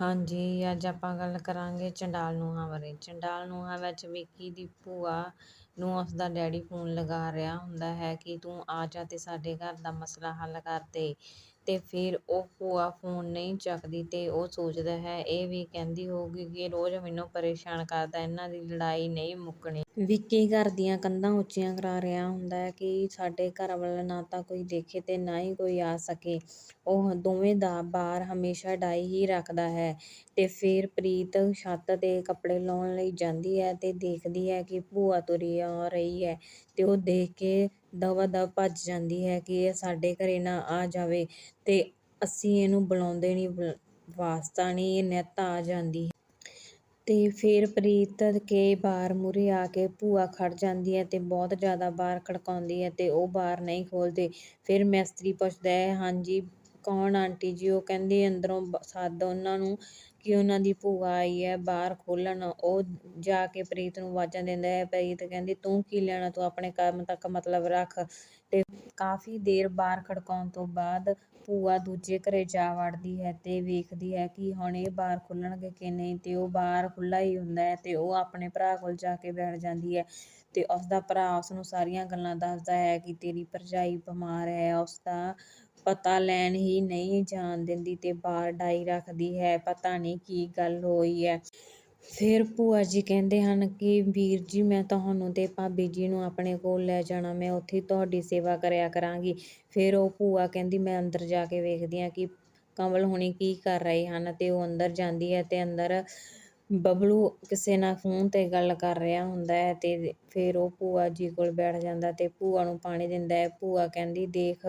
ਹਾਂਜੀ, ਅੱਜ ਆਪਾਂ ਗੱਲ ਕਰਾਂਗੇ ਚੰਡਾਲ ਨੂੰਹਾਂ ਬਾਰੇ। ਚੰਡਾਲ ਨੂੰਹਾਂ ਵਿੱਚ ਵਿੱਕੀ ਦੀ ਭੂਆ ਨੂੰ ਉਸਦਾ ਡੈਡੀ ਫੋਨ ਲਗਾ ਰਿਹਾ ਹੁੰਦਾ ਹੈ ਕਿ ਤੂੰ ਆ ਜਾ ਤੇ ਸਾਡੇ ਘਰ ਦਾ ਮਸਲਾ ਹੱਲ ਕਰ ਦੇ। ਤੇ ਫਿਰ ਉਹ ਭੂਆ ਫੋਨ ਨਹੀਂ ਚੱਕਦੀ ਅਤੇ ਉਹ ਸੋਚਦਾ ਹੈ, ਇਹ ਵੀ ਕਹਿੰਦੀ ਹੋਊਗੀ ਕਿ ਰੋਜ਼ ਮੈਨੂੰ ਪਰੇਸ਼ਾਨ ਕਰਦਾ, ਇਹਨਾਂ ਦੀ ਲੜਾਈ ਨਹੀਂ ਮੁੱਕਣੀ। ਵਿੱਕੀ ਘਰ ਦੀਆਂ ਕੰਧਾਂ ਉੱਚੀਆਂ ਕਰਾ ਰਿਹਾ ਹੁੰਦਾ ਹੈ ਕਿ ਸਾਡੇ ਘਰ ਵੱਲ ਨਾ ਤਾਂ ਕੋਈ ਦੇਖੇ ਅਤੇ ਨਾ ਹੀ ਕੋਈ ਆ ਸਕੇ। ਉਹ ਦੋਵੇਂ ਦਾ ਬਾਰ ਹਮੇਸ਼ਾ ਡਾਈ ਹੀ ਰੱਖਦਾ ਹੈ ਅਤੇ ਫਿਰ ਪ੍ਰੀਤ ਛੱਤ ਤੇ ਕੱਪੜੇ ਲਾਉਣ ਲਈ ਜਾਂਦੀ ਹੈ ਅਤੇ ਦੇਖਦੀ ਹੈ ਕਿ ਭੂਆ ਤੁਰੀ ਆ ਰਹੀ ਹੈ ਅਤੇ ਉਹ ਦੇਖ ਕੇ ਦਵਾ ਦਵ ਭੱਜ ਜਾਂਦੀ ਹੈ ਕਿ ਇਹ ਸਾਡੇ ਘਰੇ ਨਾ ਆ ਜਾਵੇ ਤੇ ਅਸੀਂ ਇਹਨੂੰ ਬੁਲਾਉਂਦੇ ਨਹੀਂ ਵਾਸਤਾ ਨਹੀਂ, ਇਹ ਨਿੱਤ ਆ ਜਾਂਦੀ ਹੈ। ਤੇ ਫਿਰ ਪ੍ਰੀਤ ਕੇ ਬਾਰ ਮੂਹਰੇ ਆ ਕੇ ਭੂਆ ਖੜ ਜਾਂਦੀ ਹੈ ਤੇ ਬਹੁਤ ਜ਼ਿਆਦਾ ਬਾਰ ਖੜਕਾਉਂਦੀ ਹੈ ਤੇ ਉਹ ਬਾਰ ਨਹੀਂ ਖੋਲ੍ਹਦੇ ਫਿਰ ਮਿਸਤਰੀ ਪੁੱਛਦਾ ਹੈ, ਹਾਂਜੀ, ਕੌਣ ਆਂਟੀ ਜੀ? ਉਹ ਕਹਿੰਦੇ, ਅੰਦਰੋਂ ਸੱਦ ਉਹਨਾਂ ਨੂੰ ਕਿ ਉਹਨਾਂ ਦੀ ਭੂਆ ਆਈ ਹੈ, ਬਾਹਰ ਖੋਲ੍ਹਣ ਉਹ ਜਾ ਕੇ ਪ੍ਰੀਤ ਨੂੰ ਆਵਾਜ਼ਾਂ ਦਿੰਦਾ ਹੈ, ਪ੍ਰੀਤ ਕਹਿੰਦੀ, ਤੂੰ ਕੀ ਲੈਣਾ, ਤੂੰ ਆਪਣੇ ਕੰਮ ਤੱਕ ਮਤਲਬ ਰੱਖ। ਤੇ ਕਾਫੀ ਦੇਰ ਬਾਹਰ ਖੜਕਾਉਣ ਤੋਂ ਬਾਅਦ ਭੂਆ ਦੂਜੇ ਘਰੇ ਜਾ ਵੜਦੀ ਹੈ ਤੇ ਵੇਖਦੀ ਹੈ ਕਿ ਹੁਣ ਇਹ ਬਾਹਰ ਖੁੱਲਣਗੇ ਕਿ ਨਹੀਂ ਤੇ ਉਹ ਬਾਹਰ ਖੁੱਲ੍ਹਾ ਹੀ ਹੁੰਦਾ ਹੈ ਤੇ ਉਹ ਆਪਣੇ ਭਰਾ ਕੋਲ ਜਾ ਕੇ ਬੈਠ ਜਾਂਦੀ ਹੈ ਤੇ ਉਸਦਾ ਭਰਾ ਉਸਨੂੰ ਸਾਰੀਆਂ ਗੱਲਾਂ ਦੱਸਦਾ ਹੈ ਕਿ ਤੇਰੀ ਭਰਜਾਈ ਬਿਮਾਰ ਹੈ, ਉਸਦਾ ਪਤਾ ਲੈਣ ਹੀ ਨਹੀਂ ਜਾਣ ਦਿੰਦੀ ਤੇ ਬਾਹਰ ਡਾਈ ਰੱਖਦੀ ਹੈ, ਪਤਾ ਨਹੀਂ ਕੀ ਗੱਲ ਹੋਈ ਹੈ। ਫਿਰ ਭੂਆ ਜੀ ਕਹਿੰਦੇ ਹਨ ਕਿ, ਵੀਰ ਜੀ, ਮੈਂ ਤੁਹਾਨੂੰ ਤੇ ਭਾਬੀ ਜੀ ਨੂੰ ਆਪਣੇ ਕੋਲ ਲੈ ਜਾਣਾ, ਮੈਂ ਉੱਥੇ ਤੁਹਾਡੀ ਸੇਵਾ ਕਰਿਆ ਕਰਾਂਗੀ। ਫਿਰ ਉਹ ਭੂਆ ਕਹਿੰਦੀ, ਮੈਂ ਅੰਦਰ ਜਾ ਕੇ ਵੇਖਦੀ ਹਾਂ ਕਿ ਕਮਲ ਹੁਣੀ ਕੀ ਕਰ ਰਹੇ ਹਨ ਤੇ ਉਹ ਅੰਦਰ ਜਾਂਦੀ ਹੈ ਤੇ ਅੰਦਰ ਬਬਲੂ ਕਿਸੇ ਨਾਲ ਫੋਨ ਤੇ ਗੱਲ ਕਰ ਰਿਹਾ ਹੁੰਦਾ ਹੈ ਅਤੇ ਫਿਰ ਉਹ ਭੂਆ ਜੀ ਕੋਲ ਬੈਠ ਜਾਂਦਾ ਅਤੇ ਭੂਆ ਨੂੰ ਪਾਣੀ ਦਿੰਦਾ ਹੈ। ਭੂਆ ਕਹਿੰਦੀ, ਦੇਖ,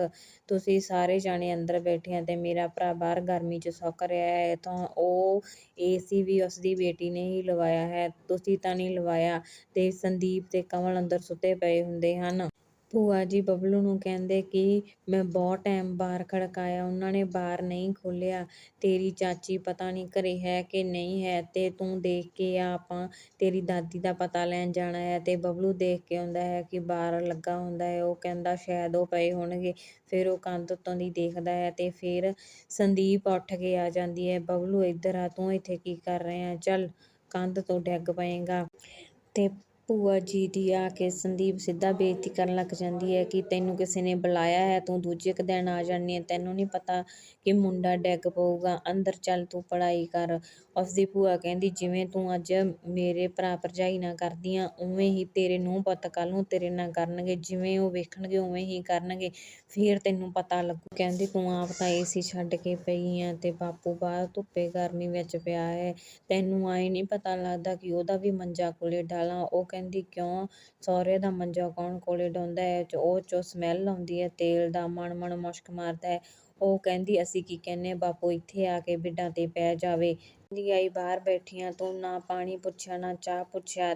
ਤੁਸੀਂ ਸਾਰੇ ਜਾਣੇ ਅੰਦਰ ਬੈਠੇ ਆ ਤੇ ਮੇਰਾ ਭਰਾ ਬਾਹਰ ਗਰਮੀ 'ਚ ਸੁੱਕ ਰਿਹਾ ਹੈ, ਤਾਂ ਉਹ ਏ ਸੀ ਵੀ ਉਸਦੀ ਬੇਟੀ ਨੇ ਹੀ ਲਵਾਇਆ ਹੈ। ਤੁਸੀਂ ਤਾਂ ਨਹੀਂ ਲਵਾਇਆ ਅਤੇ ਸੰਦੀਪ ਅਤੇ ਕਮਲ ਅੰਦਰ ਸੁੱਤੇ ਪਏ ਹੁੰਦੇ ਹਨ। ਭੂਆ ਜੀ ਬਬਲੂ ਨੂੰ ਕਹਿੰਦੇ ਕਿ ਮੈਂ ਬਹੁਤ ਟਾਈਮ ਬਾਹਰ ਖੜਕਾਇਆ, ਉਹਨਾਂ ਨੇ ਬਾਹਰ ਨਹੀਂ ਖੋਲ੍ਹਿਆ। ਤੇਰੀ ਚਾਚੀ ਪਤਾ ਨਹੀਂ ਘਰੇ ਹੈ ਕਿ ਨਹੀਂ ਹੈ ਅਤੇ ਤੂੰ ਦੇਖ ਕੇ ਆ, ਆਪਾਂ ਤੇਰੀ ਦਾਦੀ ਦਾ ਪਤਾ ਲੈਣ ਜਾਣਾ ਹੈ ਅਤੇ ਬਬਲੂ ਦੇਖ ਕੇ ਆਉਂਦਾ ਹੈ ਕਿ ਬਾਹਰ ਲੱਗਾ ਹੁੰਦਾ ਹੈ, ਉਹ ਕਹਿੰਦਾ ਸ਼ਾਇਦ ਉਹ ਪਏ ਹੋਣਗੇ। ਫਿਰ ਉਹ ਕੰਧ ਉੱਤੋਂ ਦੀ ਦੇਖਦਾ ਹੈ ਅਤੇ ਫਿਰ ਸੰਦੀਪ ਉੱਠ ਕੇ ਆ ਜਾਂਦੀ ਹੈ, ਬਬਲੂ ਇੱਧਰ ਆ, ਤੂੰ ਇੱਥੇ ਕੀ ਕਰ ਰਿਹਾ? ਚੱਲ ਕੰਧ ਤੋਂ ਡਿੱਗ ਪਏਗਾ। ਅਤੇ ਭੂਆ ਜੀ ਦੀ ਆ ਕੇ ਸੰਦੀਪ ਸਿੱਧਾ ਬੇਇੱਜ਼ਤੀ ਕਰਨ ਲੱਗ ਜਾਂਦੀ ਹੈ ਕਿ ਤੈਨੂੰ ਕਿਸੇ ਨੇ ਬੁਲਾਇਆ ਹੈ, ਤੂੰ ਦੂਜੇ ਕੁ ਦਿਨ ਆ ਜਾਂਦੀ ਹੈ, ਤੈਨੂੰ ਨਹੀਂ ਪਤਾ ਕਿ ਮੁੰਡਾ ਡਿੱਗ ਪਊਗਾ, ਅੰਦਰ ਚੱਲ ਤੂੰ ਪੜ੍ਹਾਈ ਕਰ। ਉਸਦੀ ਭੂਆ ਕਹਿੰਦੀ, ਜਿਵੇਂ ਤੂੰ ਅੱਜ ਮੇਰੇ ਭਰਾ ਭਰਜਾਈ ਨਾਲ ਕਰਦੀ ਆ, ਉਵੇਂ ਹੀ ਤੇਰੇ ਨੂੰਹ ਪੁੱਤ ਕੱਲ੍ਹ ਨੂੰ ਤੇਰੇ ਨਾਲ ਕਰਨਗੇ, ਜਿਵੇਂ ਉਹ ਵੇਖਣਗੇ, ਉਵੇਂ ਹੀ ਕਰਨਗੇ। ਫਿਰ ਤੈਨੂੰ ਪਤਾ ਲੱਗੂ। ਕਹਿੰਦੀ, ਤੂੰ ਆਪ ਤਾਂ ਏਸੀ ਛੱਡ ਕੇ ਪਈ ਆ ਤੇ ਬਾਪੂ ਬਾਹਰ ਧੁੱਪੇ ਗਰਮੀ ਵਿੱਚ ਪਿਆ ਹੈ। ਤੈਨੂੰ ਆਏ ਨਹੀਂ ਪਤਾ ਲੱਗਦਾ ਕਿ ਉਹਦਾ ਵੀ ਮੰਜਾ ਕੋਲੇ ਡਾਲਾਂ। ਉਹ ਕਹਿੰਦੀ, ਕਿਉਂ? ਸਹੁਰੇ ਦਾ ਮੰਜਾ ਕੌਣ ਕੋਲੇ ਡਾਉਂਦਾ ਹੈ? ਉਹ 'ਚੋਂ ਸਮੈਲ ਆਉਂਦੀ ਹੈ, ਤੇਲ ਦਾ ਮਣ ਮਣ ਮੁਸ਼ਕ ਮਾਰਦਾ ਹੈ। ਉਹ ਕਹਿੰਦੀ, ਅਸੀਂ ਕੀ ਕਹਿੰਨੇ ਬਾਪੂ ਇੱਥੇ ਆ ਕੇ ਬਿੱਡਾਂ ਤੇ ਪੈ ਜਾਵੇ। ਕਹਿੰਦੀ, ਆਈ ਬਾਹਰ ਬੈਠੀਆਂ, ਤੂੰ ਨਾ ਪਾਣੀ ਪੁੱਛਿਆ, ਨਾ ਚਾਹ ਪੁੱਛਿਆ,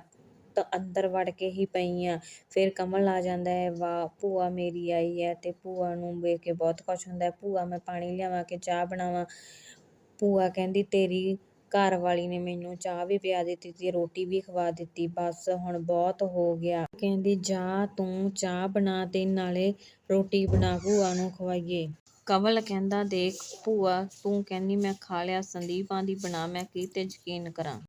ਤਾਂ ਅੰਦਰ ਵੜ ਕੇ ਹੀ ਪਈ ਆ ਫਿਰ ਕਮਲ ਆ ਜਾਂਦਾ ਹੈ, ਵਾਹ, ਭੂਆ ਮੇਰੀ ਆਈ ਹੈ। ਤੇ ਭੂਆ ਨੂੰ ਵੇਖ ਕੇ ਬਹੁਤ ਖੁਸ਼ ਹੁੰਦਾ ਹੈ, ਭੂਆ, ਮੈਂ ਪਾਣੀ ਲਿਆਵਾਂ ਕਿ ਚਾਹ ਬਣਾਵਾਂ? ਭੂਆ ਕਹਿੰਦੀ, ਤੇਰੀ ਘਰ ਵਾਲੀ ਨੇ ਮੈਨੂੰ ਚਾਹ ਵੀ ਪਿਆ ਦਿੱਤੀ ਤੇ ਰੋਟੀ ਵੀ ਖਵਾ ਦਿੱਤੀ, ਬਸ ਹੁਣ ਬਹੁਤ ਹੋ ਗਿਆ। ਕਹਿੰਦੀ, ਜਾ ਤੂੰ ਚਾਹ ਬਣਾ ਤੇ ਨਾਲੇ ਰੋਟੀ ਬਣਾ, ਭੂਆ ਨੂੰ ਖਵਾਈਏ। ਕਮਲ ਕਹਿੰਦਾ, ਦੇਖ ਭੂਆ, ਤੂੰ ਕਹਿੰਦੀ, ਮੈਂ ਖਾ ਲਿਆ, ਸੰਦੀਪ ਆਂਦੀ ਬਣਾ, ਮੈਂ ਕੀ ਤੇ ਯਕੀਨ ਕਰਾਂ?